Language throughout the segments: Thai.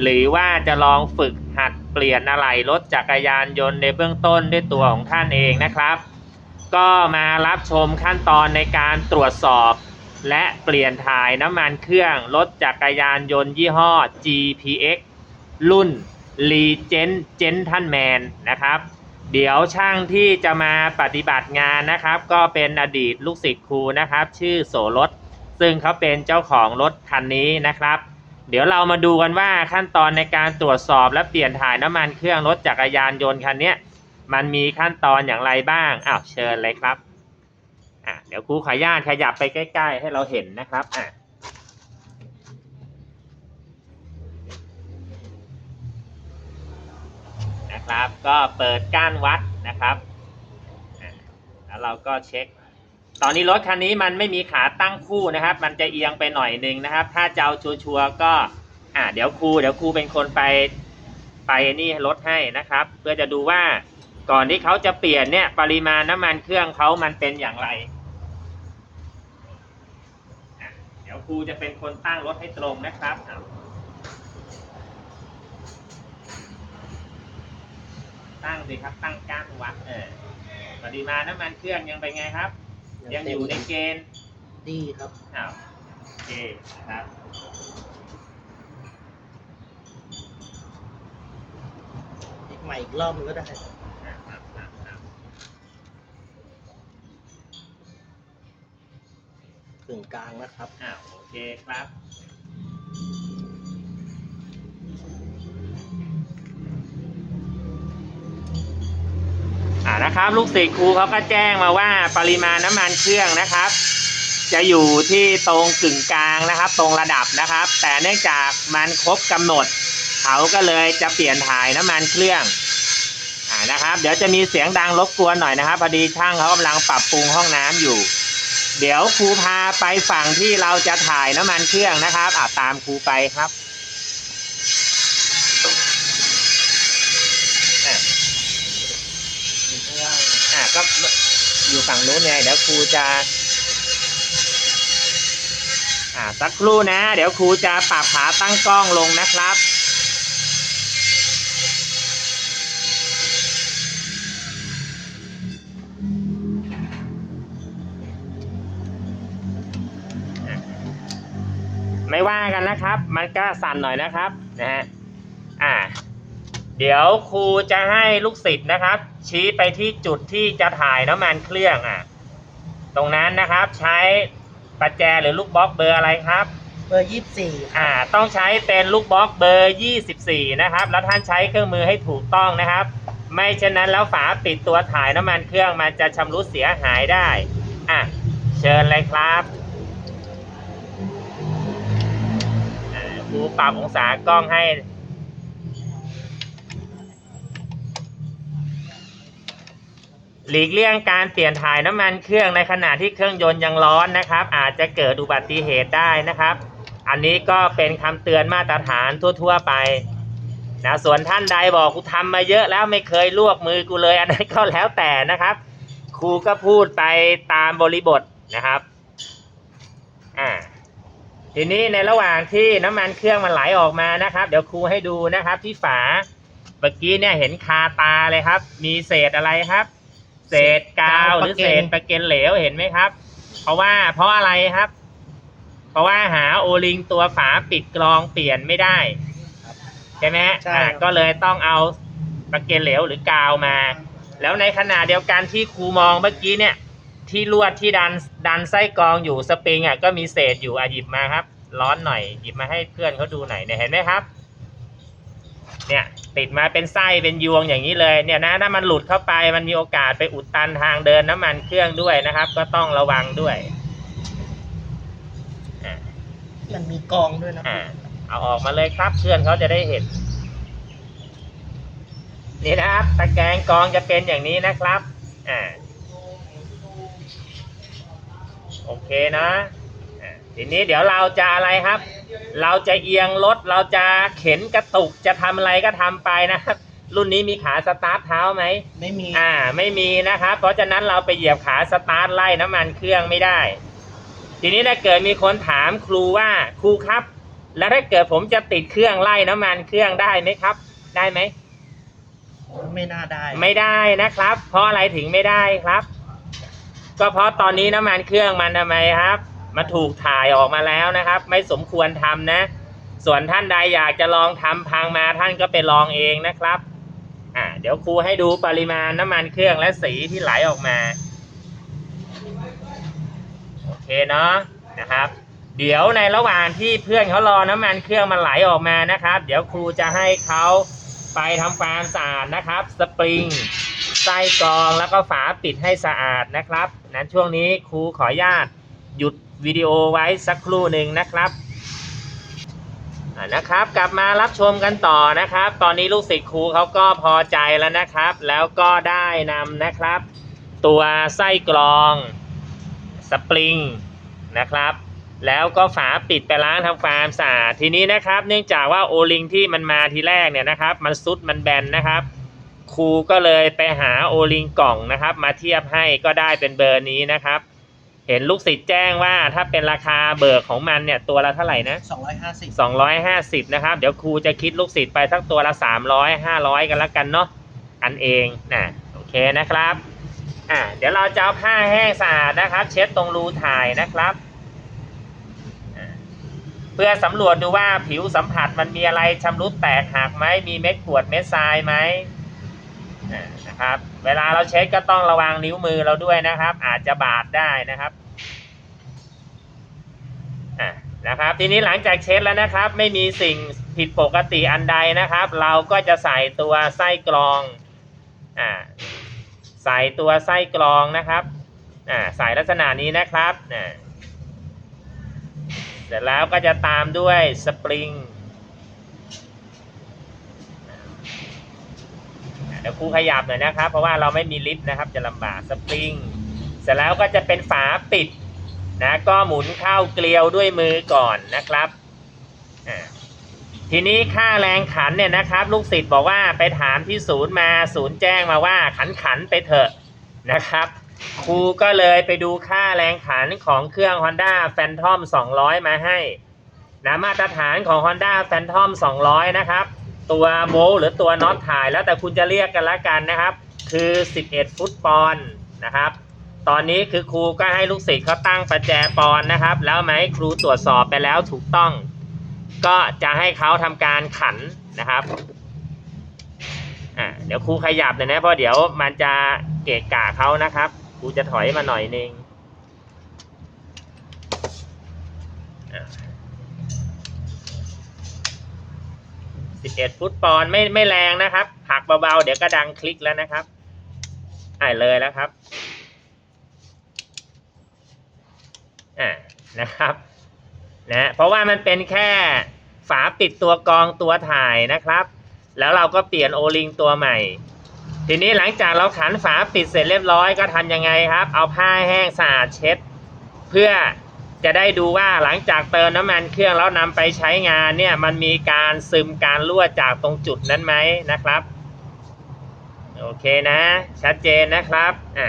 หรือว่าจะลองฝึกหัดเปลี่ยนอะไหล่รถจักรยานยนต์ในเบื้องต้นด้วยตัวของท่านเองนะครับ ก็มารับชมขั้นตอนในการตรวจสอบ และเปลี่ยนถ่ายน้ำมันเครื่องรถจักรยานยนต์ยี่ห้อ GPX รุ่น Legend Gentleman นะครับ เดี๋ยวช่างที่จะมาปฏิบัติงานนะครับ ก็เป็นอดีตลูกศิษย์ครูนะครับ ชื่อโสรถ ซึ่งเขาเป็นเจ้าของรถคันนี้นะครับ เดี๋ยวเรามาดูกันว่าขั้นตอนในการตรวจสอบและเปลี่ยนถ่ายน้ำมันเครื่องรถจักรยานยนต์คันนี้มันมีขั้นตอนอย่างไรบ้างอ้าวเชิญเลยครับอะเดี๋ยวครูขออนุญาตขยับไปใกล้ ๆ ให้เราเห็นนะครับอะนะครับก็เปิดก้านวัดนะครับแล้วเราก็เช็ค ตอนนี้รถคันนี้มันไม่มีขาตั้งคู่นะครับ มันจะเอียงไปหน่อยหนึ่งนะครับ ถ้าจะเอาชัวร์ๆก็อ่าเดี๋ยวครูเดี๋ยวครูเป็นคนไปไปนี่รถให้นะครับ เพื่อจะดูว่าก่อนที่เขาจะเปลี่ยนเนี่ยปริมาณน้ำมันเครื่องเขามันเป็นอย่างไร เดี๋ยวครูจะเป็นคนตั้งรถให้ตรงนะครับตั้งสิครับตั้งก้านวัดเออปริมาณน้ำมันเครื่องยังเป็นไงครับ ยังอยู่ในเกณฑ์ดีครับอ้าวโอเคนะครับอีกใหม่อีกรอบนึงก็ได้อะอะอะอะกึ่งกลางนะครับ อ้าวโอเคครับ นะครับ ลูกศิษย์ครูเขาก็แจ้งมาว่าปริมาณน้ำมันเครื่องนะครับ จะอยู่ที่ตรงกึ่งกลางนะครับ ตรงระดับนะครับ แต่เนื่องจากมันครบกำหนด เขาก็เลยจะเปลี่ยนถ่ายน้ำมันเครื่องอ่านะครับ เดี๋ยวจะมีเสียงดังรบกวนหน่อยนะครับพอดีช่างเขากำลังปรับปรุงห้องน้ำอยู่ เดี๋ยวครูพาไปฝั่งที่เราจะถ่ายน้ำมันเครื่องนะครับอาตามครูไปครับ อยู่ฝั่งนู้นไงเดี๋ยวครูจะอ่าสักครู่นะ เดี๋ยวครูจะปรับขาตั้งกล้องลงนะครับ ไม่ว่ากันนะครับ มันก็สั่นหน่อยนะครับนะฮะอ่า เดี๋ยวครูจะให้ลูกศิษย์นะครับ ชี้ไปที่จุดที่จะถ่ายน้ำมันเครื่องอะ ตรงนั้นนะครับใช้ประแจหรือลูกบล็อกเบอร์อะไรครับ เบอร์ยี่สิบสี่อ่า ต้องใช้เป็นลูกบล็อกเบอร์24นะครับ แล้วท่านใช้เครื่องมือให้ถูกต้องนะครับ ไม่เช่นนั้นแล้วฝาปิดตัวถ่ายน้ำมันเครื่องมันจะชำรุดเสียหายได้อะเชิญเลยครับอ่าครูปรับองศากล้องให้ หลีกเลี่ยงการเปลี่ยนถ่ายน้ำมันเครื่องในขณะที่เครื่องยนต์ยังร้อนนะครับ อาจจะเกิดอุบัติเหตุได้นะครับ อันนี้ก็เป็นคำเตือนมาตรฐานทั่ว ๆ ไปนะส่วนท่านใดบอกกูทำมาเยอะแล้วไม่เคยลวกมือกูเลย อันนั้นก็แล้วแต่นะครับครูก็พูดไปตามบริบทนะครับอ่าทีนี้ในระหว่างที่น้ำมันเครื่องมันไหลออกมานะครับ เดี๋ยวครูให้ดูนะครับที่ฝาเมื่อกี้เนี่ยเห็นคาตาเลยครับ มีเศษอะไรครับ เศษกาวหรือเศษประเก็นเหลวเห็นไหมครับ เพราะว่าเพราะอะไรครับ เพราะว่าหาโอลิงตัวฝาปิดกรองเปลี่ยนไม่ได้ใช่ไหมฮะใช่อ่าครับก็เลยต้องเอาประเก็นเหลวหรือกาวมา แล้วในขณะเดียวกันที่ครูมองเมื่อกี้เนี่ย ที่ลวดที่ดันดันไส้กรองอยู่สปริงอะก็มีเศษอยู่อะหยิบมาครับ ร้อนหน่อยหยิบมาให้เพื่อนเขาดูหน่อยเนี่ยเห็นไหมครับ เนี่ยติดมาเป็นไส้เป็นยวงอย่างนี้เลยเนี่ยนะถ้ามันหลุดเข้าไปมันมีโอกาสไปอุดตันทางเดินน้ำมันเครื่องด้วยนะครับ ก็ต้องระวังด้วยมันมีกองด้วยนะเอาออกมาเลยครับเพื่อนเขาจะได้เห็น นี่นะครับตะแกรงกองจะเป็นอย่างนี้นะครับอ่าโอเคนะทีนี้เดี๋ยวเราจะอะไรครับ เราจะเอียงรถเราจะเข็นกระตุกจะทำอะไรก็ทำไปนะครับ รุ่นนี้มีขาสตาร์ทเท้าไหมไม่มีอ่าไม่มีนะครับ เพราะฉะนั้นเราไปเหยียบขาสตาร์ทไล่น้ำมันเครื่องไม่ได้ ทีนี้ถ้าเกิดมีคนถามครูว่าครูครับ แล้วถ้าเกิดผมจะติดเครื่องไล่น้ำมันเครื่องได้ไหมครับ ได้ไหมไม่น่าได้ ไม่ได้นะครับ เพราะอะไรถึงไม่ได้ครับ ก็เพราะตอนนี้น้ำมันเครื่องมันทำไมครับ มาถูกถ่ายออกมาแล้วนะครับ ไม่สมควรทำนะ ส่วนท่านใดอยากจะลองทำพังมาท่านก็ไปลองเองนะครับอ่าเดี๋ยวครูให้ดูปริมาณน้ำมันเครื่องและสีที่ไหลออกมาโอเคเนาะนะครับ เดี๋ยวในระหว่างที่เพื่อนเขารอน้ำมันเครื่องมันไหลออกมานะครับ เดี๋ยวครูจะให้เขาไปทำความสะอาดนะครับ สปริงไส้กรองแล้วก็ฝาปิดให้สะอาดนะครับนั้นช่วงนี้ครูขออนุญาตหยุด วิดีโอไว้สักครู่หนึ่งนะครับนะครับกลับมารับชมกันต่อนะครับ ตอนนี้ลูกศิษย์ครูเขาก็พอใจแล้วนะครับ แล้วก็ได้นำนะครับ ตัวไส้กรองสปริงนะครับ แล้วก็ฝาปิดไปล้างทำความสะอาดทีนี้นะครับ เนื่องจากว่าโอลิงที่มันมาทีแรกเนี่ยนะครับ มันซุดมันแบนนะครับ ครูก็เลยไปหาโอลิงกล่องนะครับ มาเทียบให้ก็ได้เป็นเบอร์นี้นะครับ เห็นลูกศิษย์แจ้งว่าถ้าเป็นราคาเบิกของมันเนี่ยตัวละเท่าไหร่นะสองร้อยห้าสิบ250 นะครับ เดี๋ยวครูจะคิดลูกศิษย์ไปสักตัวละ 300 500 กันแล้วกันเนาะอันเองนะโอเคนะครับอ่าเดี๋ยวเราจะเอาผ้าแห้งสะอาดนะครับ เช็ดตรงรูถ่ายนะครับอ่าเพื่อสำรวจดูว่าผิวสัมผัสมันมีอะไรชำรุดแตกหักไหมมีเม็ดกรวดเม็ดทรายไหมอ่า นะครับ เวลาเราเช็ดก็ต้องระวังนิ้วมือเราด้วยนะครับ อาจจะบาดได้นะครับนะครับ ทีนี้หลังจากเช็ดแล้วนะครับ ไม่มีสิ่งผิดปกติอันใดนะครับ เราก็จะใส่ตัวไส้กรองอ่าใส่ตัวไส้กรองนะครับอ่าใส่ลักษณะนี้นะครับอ่าเสร็จแล้วก็จะตามด้วยสปริงอ่า เดี๋ยวครูขยับหน่อยนะครับ เพราะว่าเราไม่มีลิฟต์นะครับ จะลำบากสปริงเสร็จแล้วก็จะเป็นฝาปิดนะก็หมุนเข้าเกลียวด้วยมือก่อนนะครับทีนี้ค่าแรงขันเนี่ยนะครับ ลูกศิษย์บอกว่าไปถามที่ศูนย์มาศูนย์แจ้งมาว่าขันขันไปเถอะนะครับครูก็เลยไปดูค่าแรงขันของเครื่อง Honda Phantom 200 มาให้นะมาตรฐานของ Honda Phantom 200 นะครับ ตัวโบหรือตัวน็อตถ่ายแล้วแต่คุณจะเรียกกันละกันนะครับ คือ 11 ฟุตปอนนะครับ ตอนนี้คือครูก็ให้ลูกศิษย์เขาตั้งประแจปอนนะครับ แล้วมาให้ครูตรวจสอบไปแล้วถูกต้อง ก็จะให้เขาทำการขันนะครับอ่าเดี๋ยวครูขยับหน่อยนะเพราะเดี๋ยวมันจะเกะกะเขานะครับครูจะถอยมาหน่อยนึง เอ็ดฟุตปอนไม่ไม่แรงนะครับผักเบาๆ เดี๋ยวก็ดังคลิกแล้วนะครับอ่าเลยแล้วครับอ่านะครับนะเพราะว่ามันเป็นแค่ฝาปิดตัวกองตัวถ่ายนะครับ แล้วเราก็เปลี่ยนโอลิงตัวใหม่ ทีนี้หลังจากเราขันฝาปิดเสร็จเรียบร้อยก็ทำยังไงครับ เอาผ้าแห้งสะอาดเช็ด เพื่อ จะได้ดูว่าหลังจากเติมน้ำมันเครื่องแล้วนำไปใช้งานเนี่ยมันมีการซึมการรั่วจากตรงจุดนั้นไหมนะครับ โอเคนะ ชัดเจนนะครับอ่า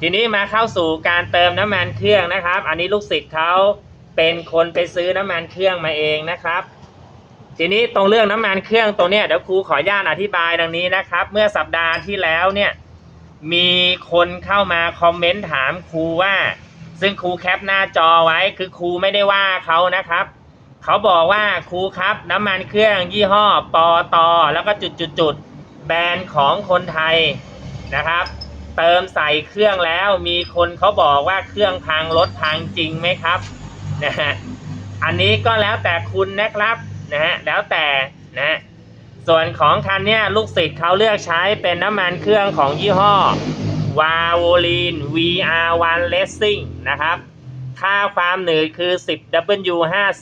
ทีนี้มาเข้าสู่การเติมน้ำมันเครื่องนะครับ อันนี้ลูกศิษย์เขาเป็นคนไปซื้อน้ำมันเครื่องมาเองนะครับ ทีนี้ตรงเรื่องน้ำมันเครื่องตรงเนี้ยเดี๋ยวครูขออนุญาตอธิบายดังนี้นะครับ เมื่อสัปดาห์ที่แล้วเนี่ยมีคนเข้ามาคอมเมนต์ถามครูว่า ซึ่งครูแคปหน้าจอไว้คือครูไม่ได้ว่าเขานะครับ เขาบอกว่าครูครับ น้ำมันเครื่องยี่ห้อปอตอแล้วก็จุดจุดจุดแบรนด์ของคนไทยนะครับ เติมใส่เครื่องแล้วมีคนเขาบอกว่าเครื่องพังรถพังจริงไหมครับนะฮะอันนี้ก็แล้วแต่คุณนะครับนะฮะแล้วแต่นะฮะส่วนของคันเนี้ยลูกศิษย์เขาเลือกใช้เป็นน้ำมันเครื่องของยี่ห้อ วาโวลีน VR1 Racing นะครับ ค่าความหนืดคือ 10W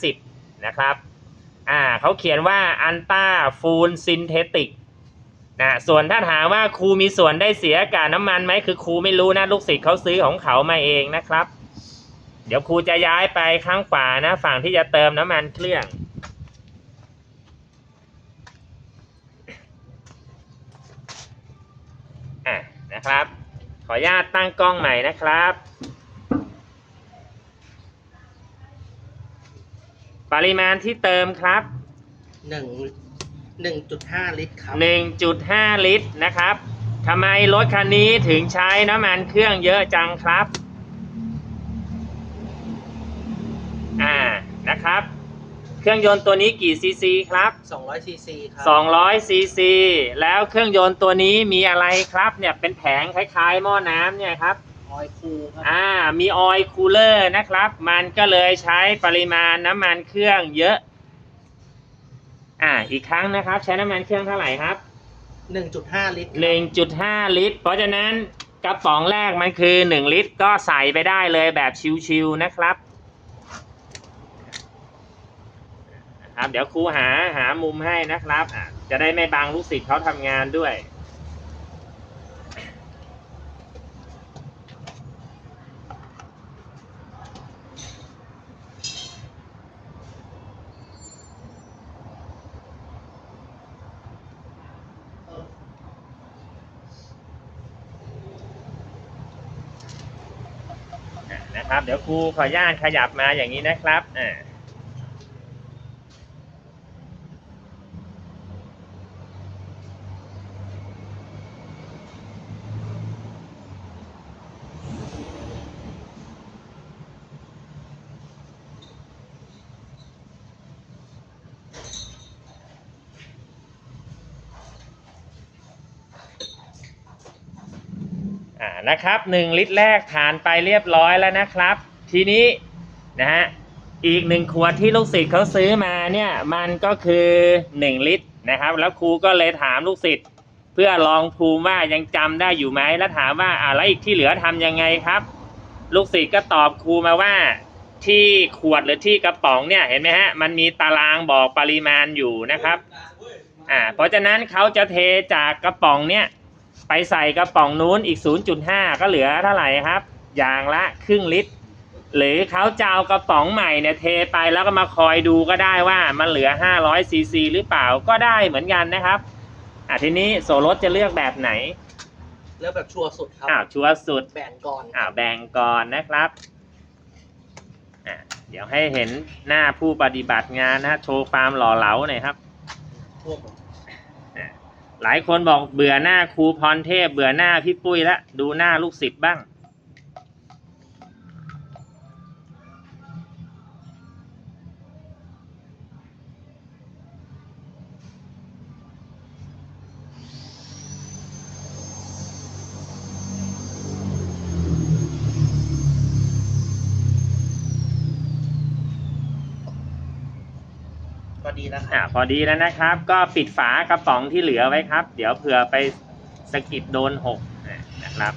50 นะครับ อ่าเขาเขียนว่าอันต้าฟูลซินเทติกนะส่วนถ้าถามว่าครูมีส่วนได้เสียกับน้ำมันไหมคือครูไม่รู้นะ ลูกศิษย์เขาซื้อของเขามาเองนะครับ เดี๋ยวครูจะย้ายไปข้างขวานะ ฝั่งที่จะเติมน้ำมันเครื่องอะนะครับ ขออนุญาตตั้งกล้องใหม่นะครับ ปริมาณที่เติมครับ หนึ่งหนึ่งจุดห้าลิตรครับ 1.5 ลิตรนะครับทำไมรถคันนี้ถึงใช้น้ำมันเครื่องเยอะจังครับ อ่า นะครับ เครื่องยนต์ตัวนี้กี่ซีซีครับสองร้อยซีซีครับ200ซีซีแล้วเครื่องยนต์ตัวนี้มีอะไรครับเนี่ยเป็นแผงคล้ายๆหม้อน้ำเนี่ยครับออยคูครับอ่ามีออยล์คูลเลอร์นะครับ มันก็เลยใช้ปริมาณน้ำมันเครื่องเยอะ อ่าอีกครั้งนะครับ ใช้น้ำมันเครื่องเท่าไหร่ครับหนึ่งจุดห้าลิตร1.5 ลิตร เพราะฉะนั้นกระป๋องแรกมันคือ 1 ลิตรก็ใส่ไปได้เลยแบบชิวๆนะครับนะ ครับเดี๋ยวครูหาหามุมให้นะครับอะจะได้ไม่บังลูกศิษย์เขาทำงานด้วย นะครับ เดี๋ยวครูขออนุญาตขยับมาอย่างนี้นะครับอ่าานะครับหนึ่งลิตรแรกผ่านไปเรียบร้อยแล้วนะครับ ทีนี้นะฮะอีกหนึ่งขวดที่ลูกศิษย์เขาซื้อมาเนี่ยมันก็คือหนึ่งลิตรนะครับ แล้วครูก็เลยถามลูกศิษย์เพื่อลองภูมิว่ายังจำได้อยู่ไหมแล้วถามว่าอ่าแล้วอีกที่เหลือทำยังไงครับ ลูกศิษย์ก็ตอบครูมาว่าที่ขวดหรือที่กระป๋องเนี่ยเห็นไหมฮะมันมีตารางบอกปริมาณอยู่นะครับอ่าเพราะฉะนั้นเขาจะเทจากกระป๋องเนี่ย ไปใส่กระป๋องนู้นอีก 0.5 ก็เหลือเท่าไหร่ครับ อย่างละครึ่งลิตร หรือเขาจะเอากระป๋องใหม่เนี่ยเทไปแล้วก็มาคอยดูก็ได้ว่ามันเหลือ 500ซีซีหรือเปล่าก็ได้เหมือนกันนะครับอะทีนี้โซรสจะเลือกแบบไหนเลือกแบบชัวร์สุดครับอ้าวชัวร์สุดแบ่งก่อนอ้าวแบ่งก่อนนะครับอะเดี๋ยวให้เห็นหน้าผู้ปฏิบัติงานนะฮะโชว์ความหล่อเหลาหน่อยครับทั่วหมด หลายคนบอกเบื่อหน้าครูพรเทพ เบื่อหน้าพี่ปุ้ยละดูหน้าลูกศิษย์บ้าง อ่ารับพอดีแล้วนะครับ ก็ปิดฝากระป๋องที่เหลือไว้ครับ เดี๋ยวเผื่อไปสกิดโดนหกนะครับ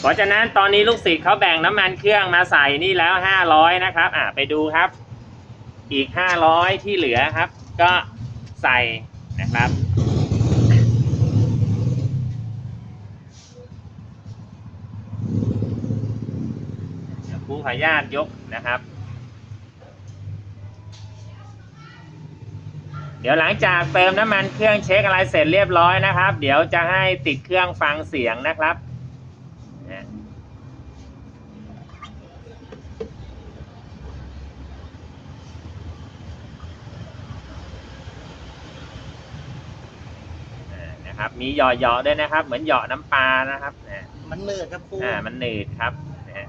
เพราะฉะนั้นตอนนี้ลูกศิษย์เขาแบ่งน้ำมันเครื่องมาใส่นี่แล้วห้าร้อยนะครับ อ่าไปดูครับ อีกห้าร้อยที่เหลือครับ ก็ใส่นะครับเดี๋ยวครูขออนุญาตยกนะครับ เดี๋ยวหลังจากเติมน้ำมันเครื่องเช็คอะไรเสร็จเรียบร้อยนะครับ เดี๋ยวจะให้ติดเครื่องฟังเสียงนะครับนะอ่านะครับ มีหยอๆด้วยนะครับ เหมือนหยอน้ำปลานะครับนะมันเนืดครับครูอ่ามันหนืดครับนะฮะ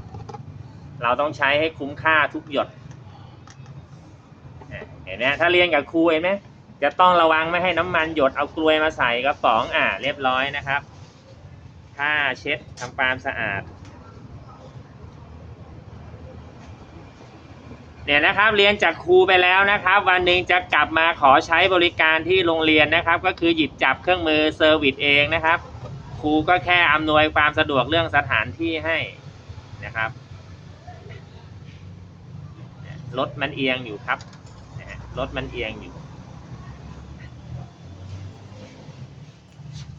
เราต้องใช้ให้คุ้มค่าทุกหยดอะเห็นไหมถ้าเรียนกับครูเห็นไหม จะต้องระวังไม่ให้น้ำมันหยดเอากลวยมาใส่กระป๋องอ่าเรียบร้อยนะครับผ้าเช็ดทำความสะอาดเนี่ยนะครับเรียนจากครูไปแล้วนะครับ วันหนึ่งจะกลับมาขอใช้บริการที่โรงเรียนนะครับ ก็คือหยิบจับเครื่องมือเซอร์วิสเองนะครับ ครูก็แค่อำนวยความสะดวกเรื่องสถานที่ให้นะครับรถมันเอียงอยู่ครับรถมันเอียงอยู่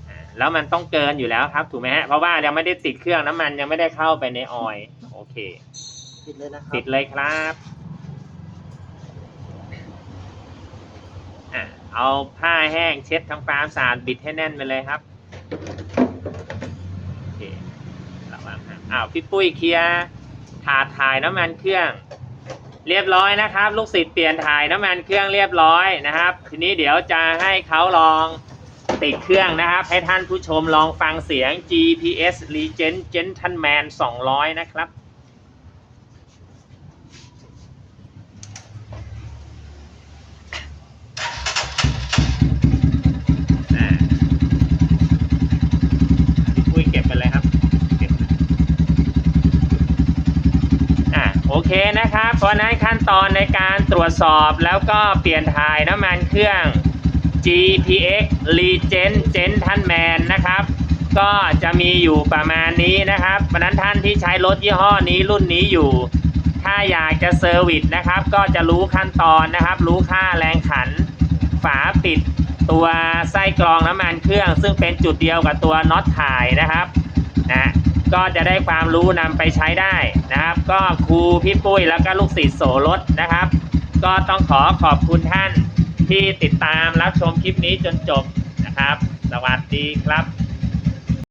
อ่า แล้วมันต้องเกินอยู่แล้วครับ ถูกไหมฮะเพราะว่ายังไม่ได้ติดเครื่องน้ำมันยังไม่ได้เข้าไปในออยล์โอเค ปิดเลยนะครับปิดเลยครับอะเอาผ้าแห้งเช็ดทำความสะอาดบิดให้แน่นไปเลยครับโอเคระวังนะอ้าวพี่ปุ้ยเคลียร์ถาดถ่ายน้ำมันเครื่อง เรียบร้อยนะครับ ลูกศิษย์เปลี่ยนถ่ายน้ำมันเครื่องเรียบร้อยนะครับ ทีนี้เดี๋ยวจะให้เขาลอง ติดเครื่องนะครับ ให้ท่านผู้ชมลองฟังเสียง GPS Legend Gentleman 200 นะครับคุยเก็บไปเลยครับโอเคนะครับ เพราะนั้นขั้นตอนในการตรวจสอบแล้วก็เปลี่ยนถ่ายน้ำมันเครื่อง GPX Legend Gentleman นะครับ ก็จะมีอยู่ประมาณนี้นะครับเพราะนั้นท่านที่ใช้รถยี่ห้อนี้รุ่นนี้อยู่ ถ้าอยากจะเซอร์วิสนะครับ ก็จะรู้ขั้นตอนนะครับ รู้ค่าแรงขัน ฝาปิดตัวไส้กรองน้ำมันเครื่อง ซึ่งเป็นจุดเดียวกับตัวน็อตถ่ายนะครับนะก็จะได้ความรู้นำไปใช้ได้นะครับ ก็ครูพี่ปุ้ยแล้วก็ลูกศิษย์โสรถนะครับ ก็ต้องขอขอบคุณท่าน ที่ติดตามรับชมคลิปนี้จนจบนะครับ สวัสดีครับ